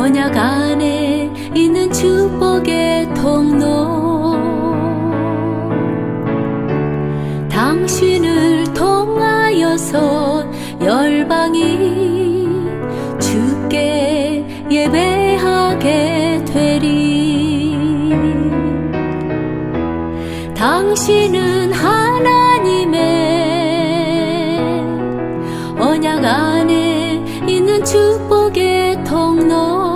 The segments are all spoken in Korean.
언약 안에 있는 축복의 통로. 당신을 통하여서 열방이 주께 예배하게 되리. 당신은 하나님의 언약 안에 있는 축복의 통로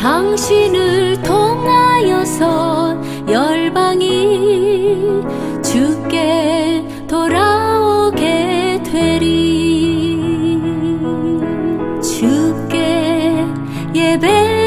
당신을 통하여서 열방이 주께 돌아오게 되리. 주께 예배